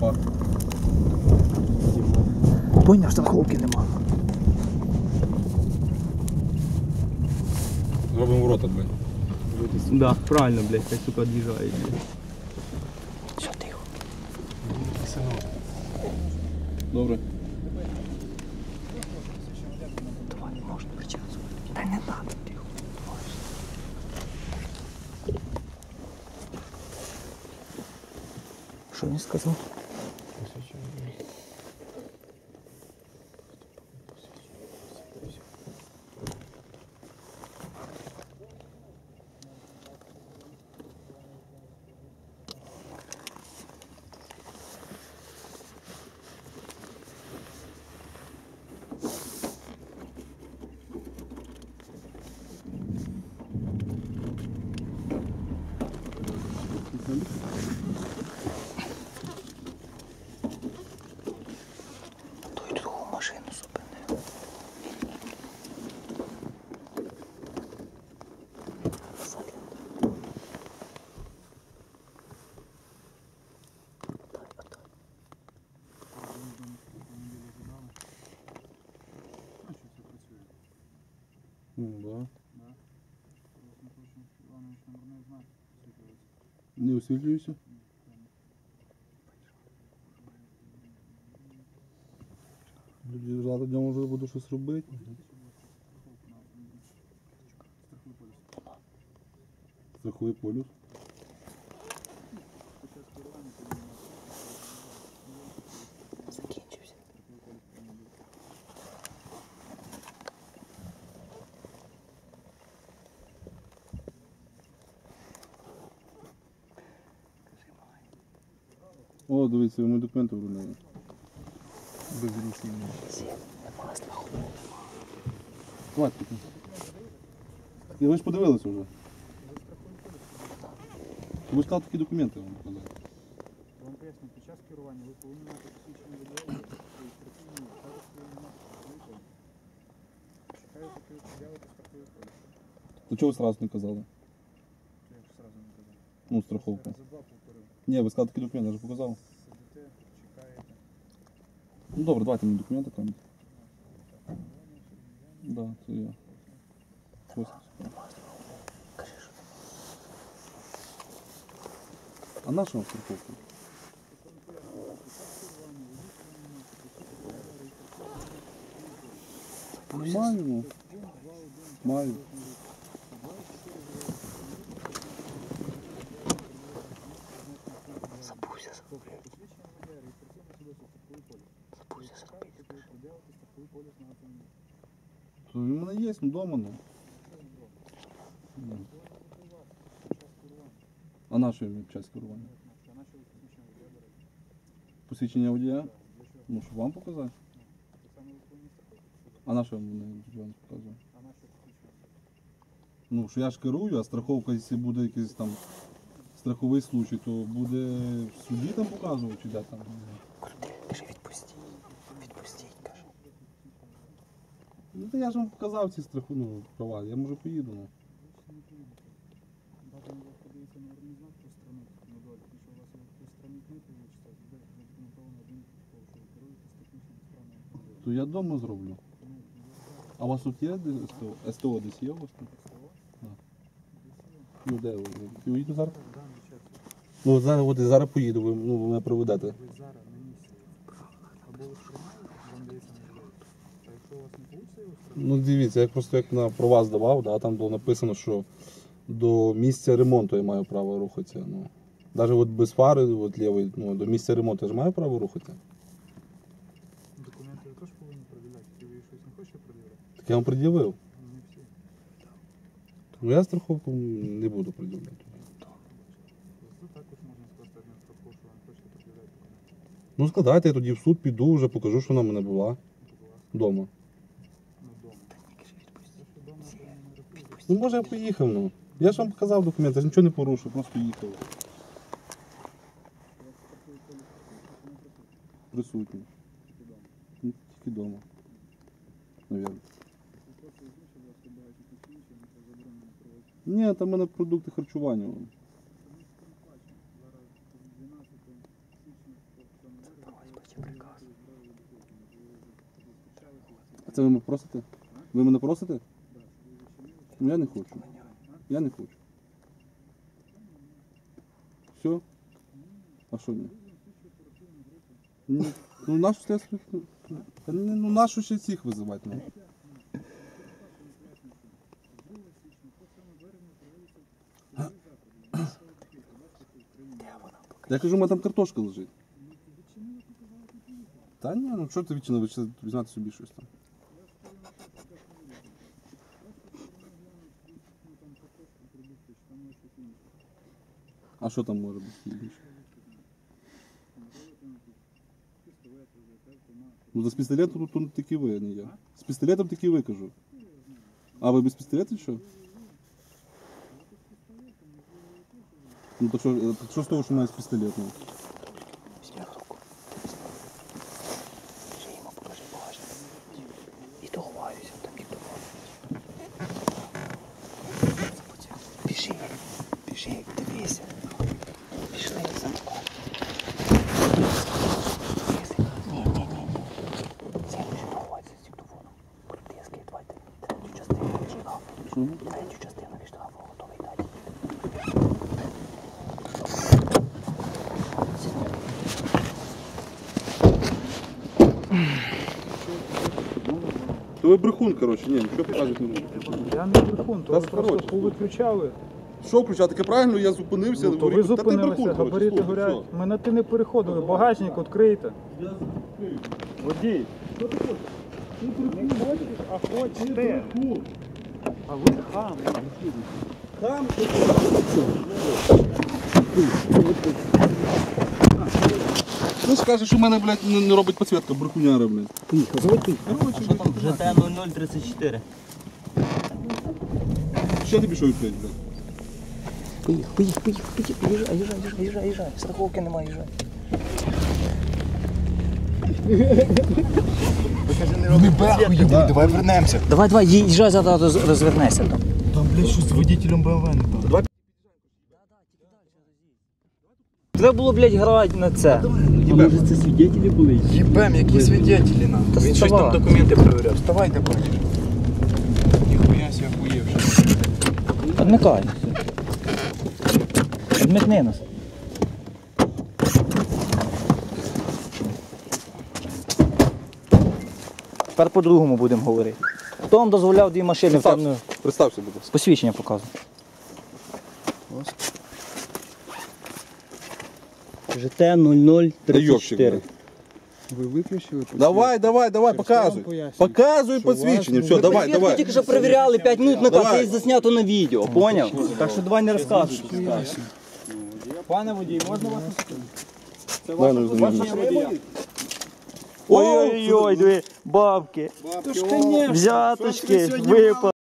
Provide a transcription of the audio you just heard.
Факт. Поняв, холки нема. Зробимо ворота, блядь. Да, правильно, блядь, хай сука від'їжджає. блядь. Все, тихо. Добре. Давай, можна причасувати. Та не надо, тихо. Що він сказав? Ну, да. Не освітлююся? Люди завтра днем вже буду щось робити. Страховий полюс. Закінчився. О, дивіться, мої документи вроде. Без рішення. Сім, нема страху. Хватить. І ви ж подивилися вже. Ви ж сказали такі документи вам показати. Вам поясню, під час керування ви повинні мати посвідчення водія реєстраційний зараз ви не маєте страховий поліс. Чекаєте, коли з'явите страховий поліс. То чого ви сразу не казали? Ну, страховку. За два повторив. Ні, ви сказали такі документи, я ж показав. Сидите, чекаєте. Ну добре, давайте мені документи там. Да, це я. Ось. Кажи, що А на що вам страховка? Маю, ну. Маю. Страховий. То він у мене є, ну дома, ну. Ну. Час керування. А на що мені час керування? Посвідчення водія? Ну, щоб вам показати. А на що мені вам показує? Ну, що я ж керую, а страховка, якщо буде якийсь там страховий случай, то буде в суді там показувати, чи де там. Кажи, відпустіть. Ну, то я ж вам показав ці страху, ну, права, я може поїду, ну. То я вдома зроблю. Ну, А у вас тут є де- СТО? СТО десь є у вас тут? Ну де ви? Ви їду зараз? Ну зараз, от зараз поїду, ви, ну, ви мене проведете. ви зараз на місці. Або ви тримаєте, вам дається можливість. А якщо у вас не вийде його сторони, Ну дивіться, я просто як на права здавав, да, там було написано, що до місця ремонту я маю право рухатися. Ну. Навіть от без фари, от лівої, ну, до місця ремонту я ж маю право рухатися. документи ви теж повинні перевіряти, ви щось не хочете перевіряти? Так я вам пред'явив. Ну, не всі. Ну я страховку не буду пред'являти. Це також можна скласти один протокол, що ви хочете перевіряти документи. Ну складайте, я тоді в суд піду, вже покажу, що вона в мене була Будь ласка, вдома. ну, вдома. Кажи, відпустіть. Те, що вдома, то не рахується. Ну може я поїхав, ну. Я ж вам показав документи, я нічого не порушив, просто їхав. Присутній. Ну, Тільки вдома. Навірно. Ні, там в мене продукти харчування. вон. А це ви мене просите? Ви мене просите? Ну я не хочу. Я не хочу. Все? А що ні? Ні. Ну нашу слідство. Ні, Ну нашу ще цих визивати. Ну. Я кажу, у мене там картошка лежить. Та ні, ну що ти відчинив, ви візьмете собі щось там. А що там може бути більше? Ну, за з пістолетом то тільки ви, а не я. З пістолетом тільки ви кажу. А ви без пістолету що? Ну то що, так що з того, що має з пістолетом? Штрафу. Третю частину від штрафу готовий дати. То ви брехун, коротше, ні, нічого показувати не буду. Я не брехун, то Та ви просто повиключали. Що включати? Таке правильно, я зупинився. Ну, то ви та ти зупинилися, брехун, коротше, габарити слухай, горять. все. Мене ти не переходили, багажник відкрийте. Водій. Не хочеш, а хочете. А ви хам. Ну скаже, що в мене, блядь, не, не робить підсвітка, брехуняра, блядь. ЖТ 0034. Що тобі що відкрити, блядь? Поїхав, поїхав, поїхав, поїхав, їжджай, їжджай, їжджай, їжджай, їжджай. Страховки немає, їжджай. Давай вернемося. Давай, давай, їжджай, зараз роз- розвернешся там. Там, блядь, щось з водителем БМВ не так. Треба було, блядь, грати на це. Може це свідетелі були? Єбем, які свидетелі нам. Та Він щось там вставай. документи перевіряв. Вставай, давай. Ніхуя себе охуєвши. Одмикай. Одмикни нас. Тепер по-другому будемо говорити. Хто вам дозволяв дві машини в темну Представся, будь ласка. посвідчення показувати? ЖТ Та 0034. блядь. Ви виключили? Давай, давай, давай, показуй. пояснюю, Показуй посвідчення. Все, давай, Перевірку давай. тільки що перевіряли 5 минут назад, Давай. це заснято на відео, поняв? Так що давай не розказуй. Пане водій, можна вас? Це ваша ну, водія. Ой-ой-ой, дві бабки, взяточки, випали.